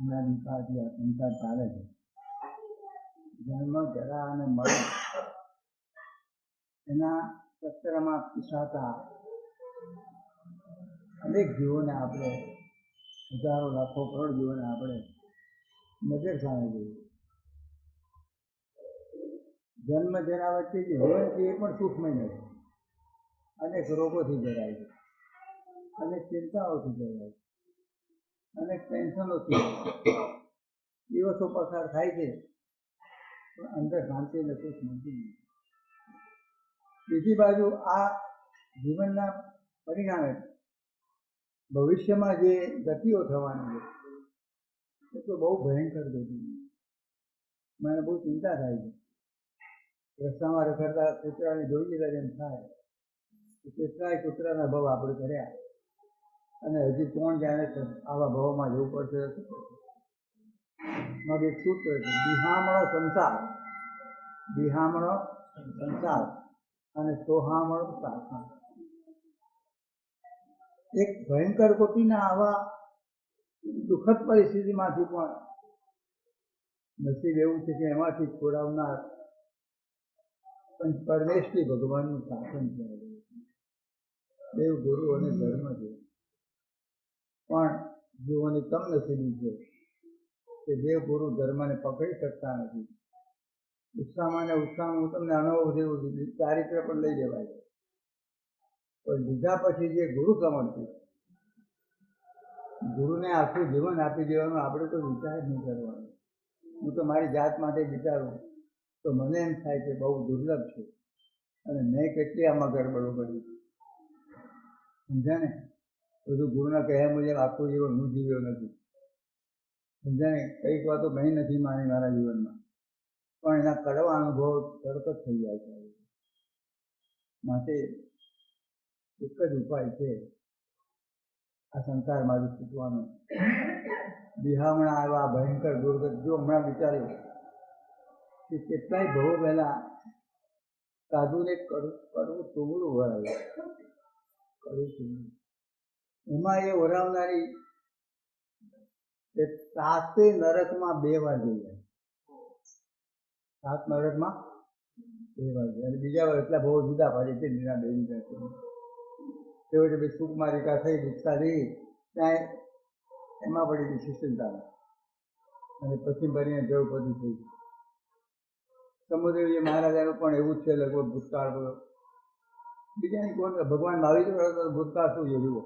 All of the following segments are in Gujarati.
એના દીપાથી સંસાર ચાલે છે. જન્મ જરા અને મરણ એના ચક્રમાં પીસાતા અનેક જીવોને આપણે, હજારો, લાખો, કરોડ જીવોને આપણે નજર સામે જોઈએ જન્મ જરા વચ્ચે જે જીવન છે એ પણ સુખમય નથી. અનેક રોગોથી જરાય છે. અનેક ચિંતાઓથી જરાય છે. અનેક ટેન્શનોથી દિવસો પસાર થાય છે પણ અંદર શાંતિ અને સુખ મળતી નથી. બીજી બાજુ આ જીવનના પરિણામે ભવિષ્યમાં જે ગતિઓ થવાની છે એ તો બહુ ભયંકર ગતિ મને બહુ ચિંતા થાય છે. રસ્તામાં રખડતા કૂતરાને જોઈ લીધા જેમ થાય. કૂતરાએ કૂતરાના ભાવ આપણે કર્યા. અને હજી કોણ જાણે છે. આવા ભાવમાં જવું પડશે. મારે એક સૂત્ર છે. બિહામણો સંસાર. બિહામણો સંસાર અને સોહામણો સાસણ. એક ભયંકર કોટીના આવા દુઃખદ પરિસ્થિતિમાંથી પણ નસીબ એવું છે કે એમાંથી છોડાવનાર પણ પરમેશ્વરી ભગવાનનું શાસન છે. દેવ ગુરુ અને ધર્મ છે પણ જીવોની કમનસીબી છે કે દેવ ગુરુ ધર્મને પકડી શકતા નથી. ઉત્સાહમાં ને ઉત્સાહમાં હું તમને અનુભવ થયું ચારિત્ર પણ લઈ લેવાય. છે પણ લીધા પછી જે ગુરુ સમર્થિ ગુરુને આખું જીવન આપી દેવાનું આપણે તો વિચાર નહીં કરવાનો. હું તો મારી જાત માટે વિચારું, તો મને એમ થાય કે બહુ દુર્લભ છે. અને મેં કેટલી આમાં ગડબડો કરી. સમજ્યા ને? બધું ગુરુના કહ્યા મુજબ આખું જીવન, હું જીવ્યો નથી. સમજાય કંઈક વાતો મેં નથી માની મારા જીવનમાં. પણ એના કડવા અનુભવ તરત જ થઈ જાય છે. માટે એક જ ઉપાય છે આ સંસારમાંથી છૂટવાનો. બિહામણા આવ્યા ભયંકર દુર્ગત જો હમણાં વિચાર્યું કે કેટલાય ભવો પહેલા સાધુને કડવું કડવું ટુગડું ભરાયું કડવું ટુગડું એમાં એ વરાવનારી એ સાતે નરકમાં બે વાર જઈ જાય સાત નરકમાં બે વાર જાય અને બીજા વાર એટલા બહુ જુદા પાડે છે નીના બે જુદા છે છેવટે ભાઈ સુકમારિકા થઈ દીક્ષા થઈ ત્યાં એમાં પડી ગઈ શિષ્યતા અને પછી જવું દ્રૌપદી થઈ. સમુદ્રજી મહારાજાનું પણ એવું જ છે, લગભગ ભૂતકાળ બીજાની કોણ? ભગવાન ભાવી તો ભૂતકાળ શું જુઓ.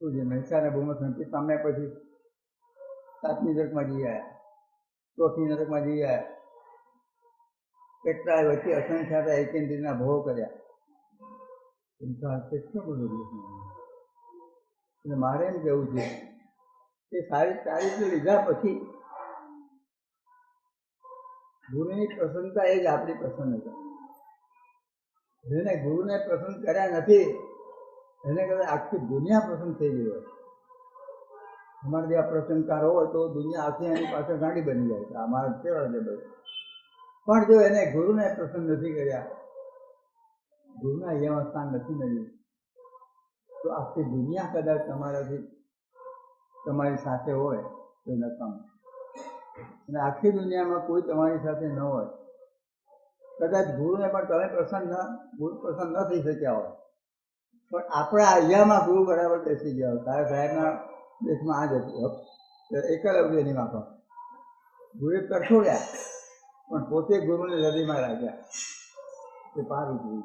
શું છે મહેસાણા ભૂમત સંકેત તમે પછી સાતમી નરકમાં જઈ આવ્યા ચોથી નરકમાં જઈ આવ્યા કેટલાય વચ્ચે અસંખ્યા હતા, એકેન્દ્રીના ભોગ કર્યા. સંસાર કેટલો બધો એટલે મારે એમ કહેવું છે, કે સારી તારીખ લીધા પછી ગુરુની પ્રસન્નતા એ જ આપણી પ્રસન્નતા. જેને ગુરુને પ્રસન્ન કર્યા નથી એને કદાચ આખી દુનિયા પ્રસન્ન થઈ ગઈ હોય. અમારે જેવા પ્રસંગકારો હોય તો દુનિયા આખી એની પાછળ ગાડી બની જાય કે અમારા કેવા છે બધું? પણ જો એને ગુરુને પ્રસન્ન નથી કર્યા, ગુરુના અહીંયા સ્થાન નથી મળ્યું, તો આખી દુનિયા કદાચ તમારાથી તમારી સાથે હોય તો નકામ. અને આખી દુનિયામાં કોઈ તમારી સાથે ન હોય. કદાચ ગુરુને પણ તમે પ્રસન્ન ગુરુ પ્રસન્ન ન થઈ શક્યા હોય. પણ આપણા અહીંયામાં ગુરુ બરાબર બેસી ગયા તારા સાહેબના દેશમાં આ જ હતું. એકલવ્યની માફક. ગુરુએ કરશોડ્યા પણ પોતે ગુરુને હૃદયમાં રાખ્યા. તે પાર ઉતરી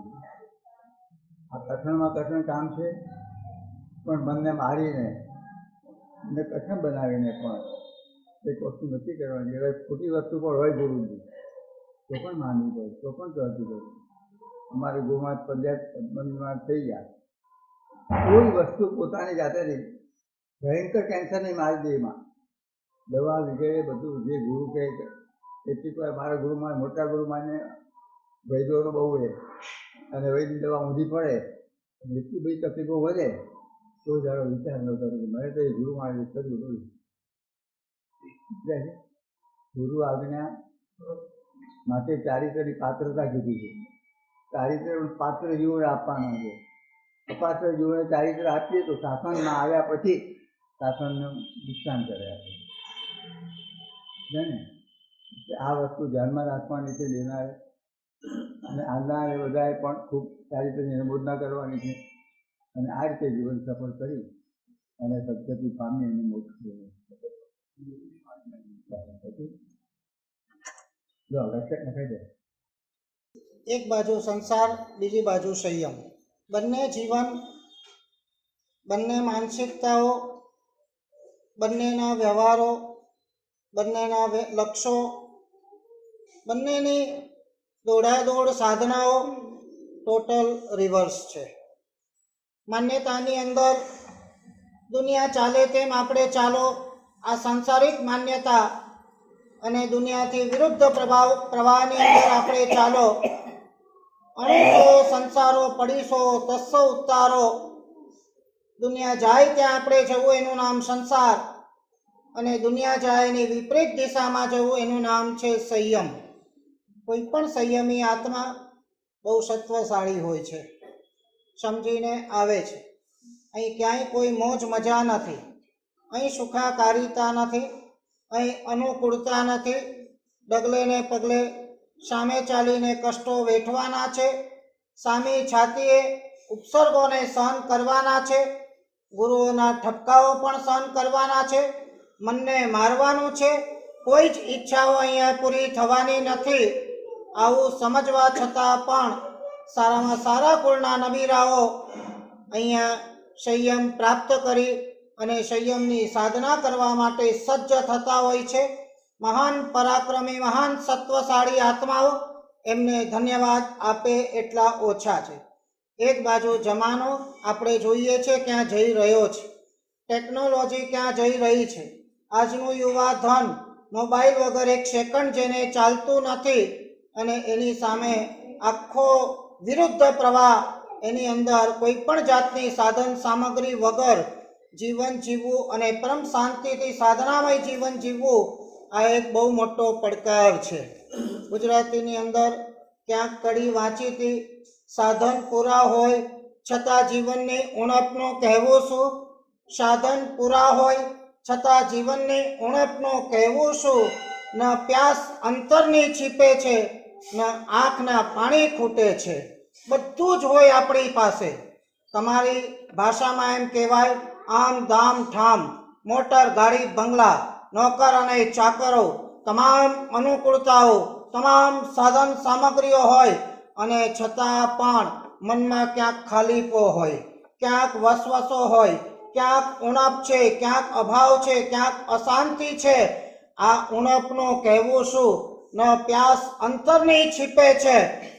આ કઠણમાં કઠણ કામ છે, પણ મનને મારીને ને કઠણ બનાવીને પણ એક વસ્તુ નથી કરવાની. હવે ખોટી વસ્તુ પણ હોય જરૂરી તો પણ માનવી પડે, તો પણ કરતી પડે અમારે ગુમાં પંજાબ પદ્મમાં થઈ ગયા. કોઈ વસ્તુ પોતાની જાતે નહીં. ભયંકર કેન્સરની મારી દેહમાં દવા વગેરે બધું, જે ગુરુ કહે એટલી કોઈ મારા ગુરુ ગુરુમાં, મોટા ગુરુમાને વૈદ્યોનો બહુ એ અને વૈદ્ય દવા ઊંધી પડે એટલી બધી તકલીફો વધે, તો જારો વિચાર ન કરું મને તો એ ગુરુ મારે કર્યું બોલું? ગુરુ આજ્ઞા માટે ચારિત્રની પાત્રતા કીધી છે. ચારિત્ર પાત્ર જીવોને આપવાના છે. અપાત્ર જીવોને ચારિત્ર આપીએ તો શાસનમાં આવ્યા પછી શાસનને નુકસાન કરે આપણે જાણે આ વસ્તુ ધ્યાનમાં રાખવાની છે, લેનારે અને આવનારે બધાએ પણ ખૂબ સારી રીતે નિર્બોધના કરવાની છે. અને આ રીતે જીવન સફળ કરી અને સદગતિ પામી અને મોક્ષ એક બાજુ સંસાર, બીજી બાજુ સંયમ. બંને જીવન, બંને માનસિકતાઓ, બંનેના વ્યવહારો, બંનેના લક્ષ્યો બંનેની દોડાદોડ સાધનાઓ ટોટલ રિવર્સ છે. માન્યતાની અંદર દુનિયા ચાલે તેમ આપણે ચાલો, આ સાંસારિક માન્યતા અને દુનિયાથી વિરુદ્ધ પ્રભાવ, પ્રવાહની અંદર આપણે ચાલો અણુસો સંસારો પડીશો, તસ્સો ઉતારો. દુનિયા જાય ત્યાં આપણે જવું એનું નામ સંસાર અને દુનિયા જાય એની વિપરીત દિશામાં જવું એનું નામ છે સંયમ. કોઈ પણ સંયમી આત્મા બહુ સત્વશાળી હોય છે, સમજીને આવે છે. અહીં ક્યાંય કોઈ મોજ મજા નથી, અહીં સુખાકારીતા નથી, અહીં અનુકૂળતા નથી. ડગલે ને પગલે સામે ચાલીને કષ્ટો વેઠવાના છે. સામી છાતીએ ઉપસર્ગોને સહન કરવાના છે. ગુરુઓના ઠપકાઓ પણ સહન કરવાના છે. મનને મારવાનું છે. કોઈ જ ઈચ્છાઓ અહીંયા પૂરી થવાની નથી. આવું સમજવા છતાં પણ સારામાં સારા કુળના નબીરાઓ અહીંયા સંયમ પ્રાપ્ત કરી અને સંયમની સાધના કરવા માટે સજ્જ થતા હોય છે. મહાન પરાક્રમી, મહાન સત્વશાળી આત્માઓ એમને ધન્યવાદ આપે એટલા ઓછા છે. એક બાજુ જમાનો આપણે જોઈએ છે ક્યાં જઈ રહ્યો છે. ટેકનોલોજી ક્યાં જઈ રહી છે. આજનું યુવા ધન મોબાઈલ વગર એક સેકન્ડ જેને ચાલતું નથી અને એની સામે આખો વિરુદ્ધ પ્રવાહ એની અંદર કોઈ પણ જાતની સાધન સામગ્રી વગર જીવન જીવવું અને પરમ શાંતિથી સાધનામય જીવન જીવવું આ એક બહુ મોટો પડકાર છે. ગુજરાતીની અંદર ક્યાંક કડી વાંચી હતી સાધન પૂરા હોય છતાં જીવનની ઉણપનું કહેવું શું? સાધન પૂરા હોય છતાં જીવનની ઉણપનું કહેવું શું? ન પ્યાસ અંતરની છીપે છે, ન આંખના પાણી ખૂટે છે. બધું જ હોય આપણી પાસે. તમારી ભાષામાં એમ કહેવાય, આમ દામ ઠામ, મોટર ગાડી બંગલા. નોકર અને ચાકરો, તમામ અનુકૂળતાઓ, તમામ સાધન સામગ્રીઓ હોય અને છતાં પણ મનમાં ક્યાંક ખાલીપો હોય, ક્યાંક વસવસો હોય, ક્યાંક ઉણપ છે, ક્યાંક અભાવ છે, ક્યાંક અશાંતિ છે. આ ઉણપનું કહેવું શું? ન પ્યાસ અંતરની છીપે છે,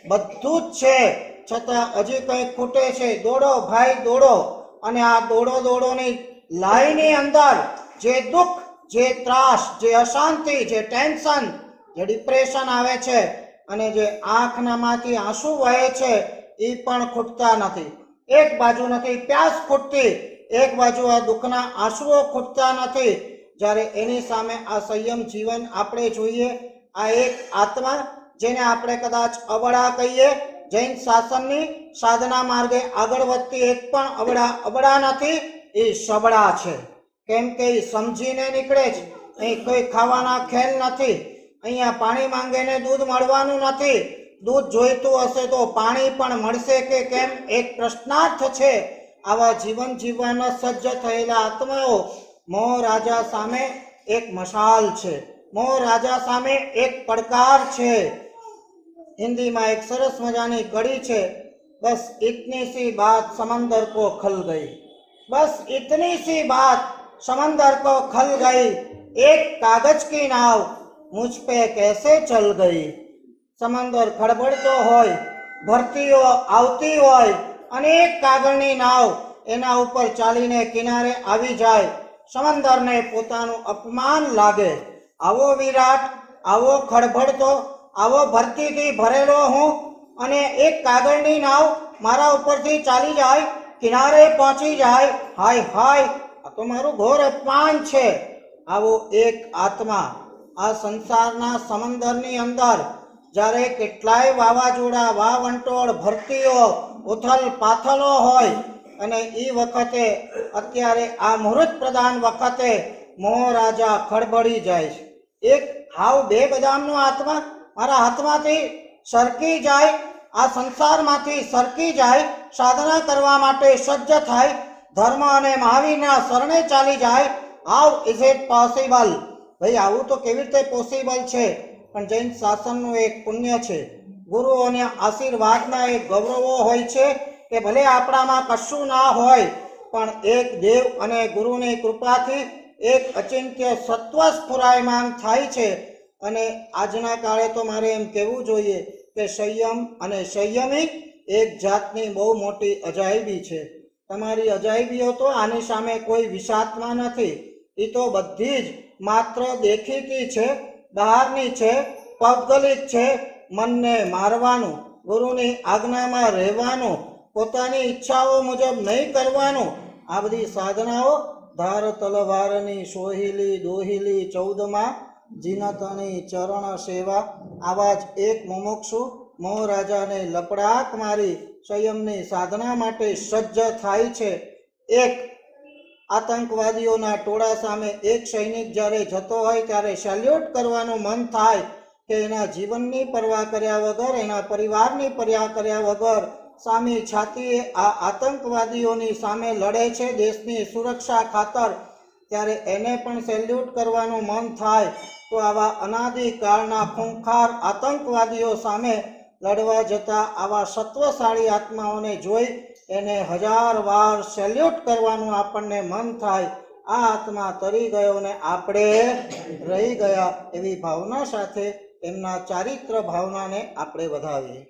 બધું જ છે. છતાં હજી કંઈ ખૂટે છે. દોડો ભાઈ, દોડો. અને આ દોડો દોડોની લાઈની અંદર જે દુઃખ જે ત્રાસ, જે અશાંતિ, જે ટેન્શન, જે ડિપ્રેશન આવે છે અને જે આંખનામાંથી આંસુ વહે છે એ પણ ખૂટતા નથી. એક બાજુ નથી, પ્યાસ ખૂટતી, એક બાજુ આ દુઃખના આંસુઓ ખૂટતા નથી. જ્યારે એની સામે આ સંયમ જીવન આપણે જોઈએ, આ એક આત્મા જેને આપણે કદાચ અબળા કહીએ, જૈન શાસનની સાધના માર્ગે આગળ વધતી એક પણ અબળા અબળા નથી, એ સબળા છે. કેમ કે સમજીને નીકળે જ. અહીં કોઈ ખાવાના ખેલ નથી. અહીંયા પાણી માંગીને દૂધ મળવાનું નથી. દૂધ જોઈતું હશે તો પાણી પણ મળશે કે કેમ? એક પ્રશ્નાર્થ છે. આવા જીવન જીવવાના સજ્જ થયેલા આત્માઓ મોહ રાજા સામે એક મશાલ છે. મોહ રાજા સામે એક પડકાર છે. હિન્દીમાં એક સરસ મજાની કડી છે. બસ ઇતની સી બાત સમંદર કો ખલ ગઈ. બસ ઇતની સી બાત समंदर को खल गई एक कागज की नाव मुझ पे कैसे चल गई સમંદર ખડબડતો હોય ભરતીઓ આવતી હોય અને એક કાગળની નાવ એના ઉપર ચાલીને કિનારે આવી જાય સમંદરને પોતાનું અપમાન લાગે આવો વિરાટ આવો ખડબડતો આવો ભરતીથી ભરેલો હું અને એક કાગળની નાવ મારા ઉપરથી ચાલી જાય કિનારે પહોંચી જાય હાય હાય આ તો મારું ઘોર અપમાન છે. આવો એક આત્મા આ સંસારના સમંદરની અંદર જ્યારે કેટલાય વાવાઝોડા, વાવંટોળ, ભરતીઓ, ઉથલ પાથલો હોય અને એ વખતે અત્યારે આ મુહૂર્ત પ્રદાન વખતે મોહ રાજા જાય છે. એક હાવ બે બદામનો આત્મા મારા હાથમાંથી સરકી જાય, આ સંસારમાંથી સરકી જાય, સાધના કરવા માટે સજ્જ થાય ધર્મ અને મહાવીરના શરણે ચાલી જાય હાઉ ઇઝ ઇટ પોસિબલ ભાઈ, આવું તો કેવી રીતે પોસિબલ છે? પણ જૈન શાસનનું એક પુણ્ય છે. ગુરુઓના આશીર્વાદના એક ગૌરવો હોય છે કે ભલે આપણામાં કશું ના હોય, પણ એક દેવ અને ગુરુની કૃપાથી એક અચિંત્ય સત્વ સ્ફુરાયમાન થાય છે. અને આજના કાળે તો મારે એમ કહેવું જોઈએ કે સંયમ અને સંયમિક એક જાતની બહુ મોટી અજાયબી છે. તમારી અજાયબીઓ તો આની સામે કોઈ વિષાત્મા નથી. એ તો બધી જ માત્ર દેખીતી છે, બહારની છે પૌદ્ગલિક છે, મનને મારવાનું, ગુરુની આજ્ઞામાં રહેવાનું, પોતાની ઈચ્છાઓ મુજબ નહીં કરવાનું. આ બધી સાધનાઓ ધાર તલવારની સોહિલી દોહિલી ચૌદમાં જીનતની ચરણ સેવા. આવા જ એક મુમુક્ષુ મોહરાજાને લપડાક મારી સંયમની સાધના માટે સજ્જ થાય છે. એક, આતંકવાદીઓના ટોળા સામે એક સૈનિક જ્યારે જતો હોય ત્યારે સેલ્યુટ કરવાનું મન થાય કે એના જીવનની પરવા કર્યા વગર, એના પરિવારની પરવા કર્યા વગર સામી છાતીએ આ આતંકવાદીઓની સામે લડે છે દેશની સુરક્ષા ખાતર. ત્યારે એને પણ સેલ્યુટ કરવાનું મન થાય. તો આવા અનાદિકાળના ખૂંખાર આતંકવાદીઓ સામે લડવા જતા આવા સત્વશાળી આત્માઓને જોઈ એને હજાર વાર સેલ્યુટ કરવાનું આપણને મન થાય. આ આત્મા તરી ગયો ને આપણે રહી ગયા એવી ભાવના સાથે એમના ચારિત્ર ભાવનાને આપણે વધાવીએ.